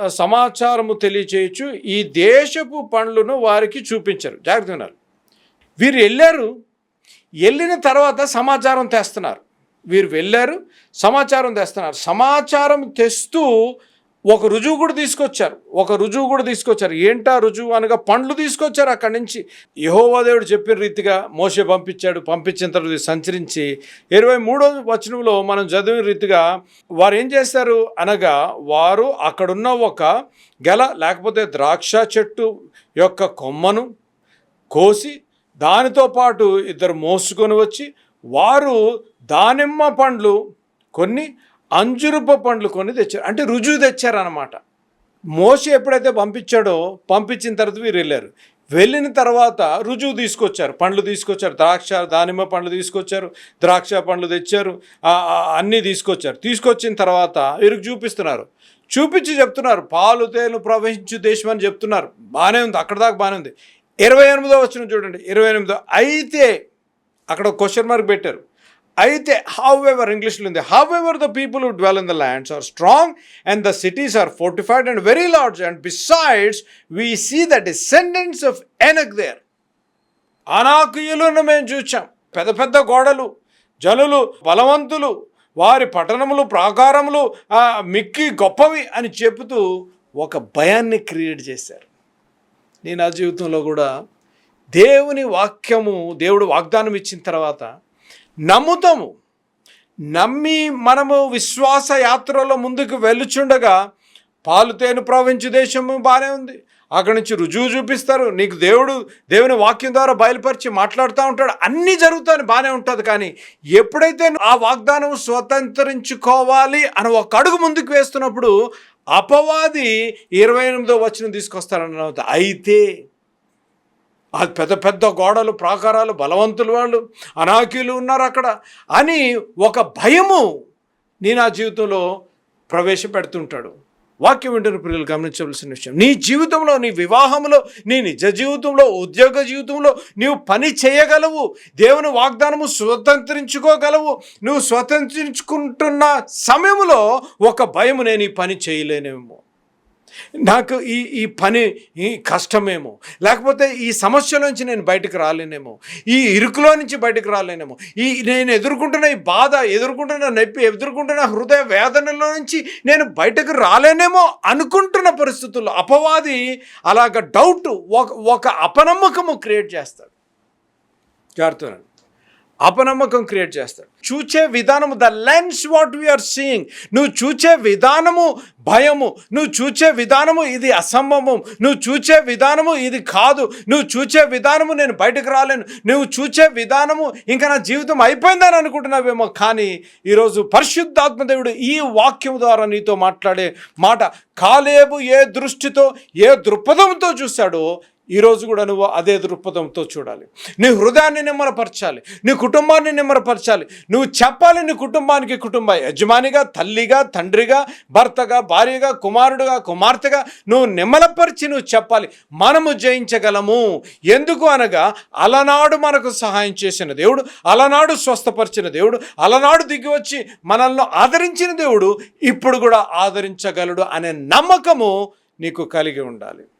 సమాచారము తెలియచేయచ్చు. ఈ దేశపు పండ్లను వారికి చూపించరు. జాగ్రత్త వినాలి వీరు వెళ్ళారు. వెళ్ళిన తర్వాత సమాచారం తెస్తున్నారు. వీరు వెళ్ళారు సమాచారం తెస్తున్నారు. సమాచారం తెస్తూ ఒక రుజువు కూడా తీసుకొచ్చారు. ఒక రుజువు కూడా తీసుకొచ్చారు. ఏంటా రుజువు అనగా పండ్లు తీసుకొచ్చారు అక్కడి నుంచి. యహోవా దేవుడు చెప్పిన రీతిగా మోసే పంపించాడు. పంపించిన తర్వాత సంచరించి ఇరవై మూడో వచనంలో మనం చదివిన రీతిగా వారు ఏం చేస్తారు? అనగా వారు అక్కడున్న ఒక గెల లేకపోతే ద్రాక్ష చెట్టు యొక్క కొమ్మను కోసి దానితో పాటు ఇద్దరు మోసుకొని వచ్చి వారు దానిమ్మ పండ్లు కొన్ని అంజురుప పండ్లు కొని తెచ్చారు. అంటే రుజువు తెచ్చారనమాట మోసి ఎప్పుడైతే పంపించాడో పంపించిన తర్వాత వీరు వెళ్ళారు. వెళ్ళిన తర్వాత రుజువు తీసుకొచ్చారు. పండ్లు తీసుకొచ్చారు. ద్రాక్ష దానిమ్మ పండ్లు తీసుకొచ్చారు. ద్రాక్ష పండ్లు తెచ్చారు. అన్నీ తీసుకొచ్చారు. తీసుకొచ్చిన తర్వాత వీరికి చూపిస్తున్నారు. చూపించి చెప్తున్నారు. పాలు తేలు ప్రవహించు దేశం అని చెప్తున్నారు. బాగానే ఉంది. అక్కడ దాకా బాగానే ఉంది. ఇరవై ఎనిమిదో వచ్చిన చూడండి. ఇరవై ఎనిమిదో. అయితే అక్కడ క్వశ్చన్ మార్క్ పెట్టారు. అయితే హౌ ఎవర్ ఇంగ్లీష్లో ఉంది. However the people who dwell in the lands are strong and the cities are fortified and very large and besides we see the descendants of Anak there అనాకుయులను మేము చూచాం. పెద్ద పెద్ద గోడలు జనులు బలవంతులు వారి పట్టణములు ప్రాకారములు మిక్కి గొప్పవి అని చెబుతూ ఒక భయాన్ని క్రియేట్ చేశారు. నేను నా జీవితంలో కూడా దేవుని వాక్యము దేవుడు వాగ్దానం ఇచ్చిన తర్వాత నమ్ముతాము. నమ్మి మనము విశ్వాస యాత్రలో ముందుకు వెళ్ళుచుండగా పాలు తేను ప్రవహించు దేశము బాగానే ఉంది. అక్కడి నుంచి రుజువు చూపిస్తారు. నీకు దేవుడు దేవుని వాక్యం ద్వారా బయలుపరిచి మాట్లాడుతూ ఉంటాడు. అన్నీ జరుగుతాయని బాగానే ఉంటుంది కానీ ఎప్పుడైతే ఆ వాగ్దానం స్వతంత్రించుకోవాలి అని ఒక అడుగు ముందుకు వేస్తున్నప్పుడు అపవాది ఇరవై ఎనిమిదో వచ్చిన తీసుకొస్తారన్న అయితే ఆ పెద్ద పెద్ద గోడలు ప్రాకారాలు బలవంతులు వాళ్ళు అనాకీలు ఉన్నారు అక్కడ అని ఒక భయము నీ నా జీవితంలో ప్రవేశపెడుతుంటాడు. వాక్యం వింటున్న పిల్లలు గమనించవలసిన విషయం నీ జీవితంలో నీ వివాహంలో నీ నిజ జీవితంలో ఉద్యోగ జీవితంలో నీవు పని చేయగలవు దేవుని వాగ్దానము స్వతంత్రించుకోగలవు నువ్వు స్వతంత్రించుకుంటున్న సమయంలో ఒక భయము నేను ఈ పని చేయలేనేమో. నాకు ఈ ఈ పని ఈ కష్టమేమో. లేకపోతే ఈ సమస్య నుంచి నేను బయటకు రాలేనేమో. ఈ ఇరుకులో నుంచి బయటకు రాలేనేమో. ఈ నేను ఎదుర్కొంటున్న ఈ బాధ ఎదుర్కొంటున్న నొప్పి ఎదుర్కొంటున్న హృదయ వేదనలో నుంచి నేను బయటకు రాలేనేమో అనుకుంటున్న పరిస్థితుల్లో అపవాది అలాగ డౌట్ ఒక ఒక అపనమ్మకము క్రియేట్ చేస్తాడు. జాగ్రత్త అపనమ్మకం క్రియేట్ చేస్తాడు. చూచే విధానము the lens what we're seeing నువ్వు చూచే విధానము భయము నువ్వు చూచే విధానము ఇది అసంభవం నువ్వు చూచే విధానము ఇది కాదు నువ్వు చూచే విధానము నేను బయటకు రాలేను నువ్వు చూచే విధానము ఇంకా నా జీవితం అయిపోయిందని అనుకుంటున్నావేమో కానీ ఈరోజు పరిశుద్ధాత్మ దేవుడు ఈ వాక్యం ద్వారా నీతో మాట్లాడే మాట కాలేబు ఏ దృష్టితో ఏ దృక్పథంతో చూశాడో ఈరోజు కూడా నువ్వు అదే దృక్పథంతో చూడాలి. నీ హృదయాన్ని నిమ్మరపరచాలి. నీ కుటుంబాన్ని నిమ్మరపరచాలి. నువ్వు చెప్పాలి నీ కుటుంబానికి కుటుంబ యజమానిగా తల్లిగా తండ్రిగా భర్తగా భార్యగా కుమారుడుగా కుమార్తెగా నువ్వు నిమ్మలపరిచి నువ్వు చెప్పాలి మనము జయించగలము. ఎందుకు అనగా అలనాడు మనకు సహాయం చేసిన దేవుడు అలనాడు స్వస్థపరిచిన దేవుడు అలనాడు దిగి వచ్చి మనల్ని ఆదరించిన దేవుడు ఇప్పుడు కూడా ఆదరించగలడు అనే నమ్మకము నీకు కలిగి ఉండాలి.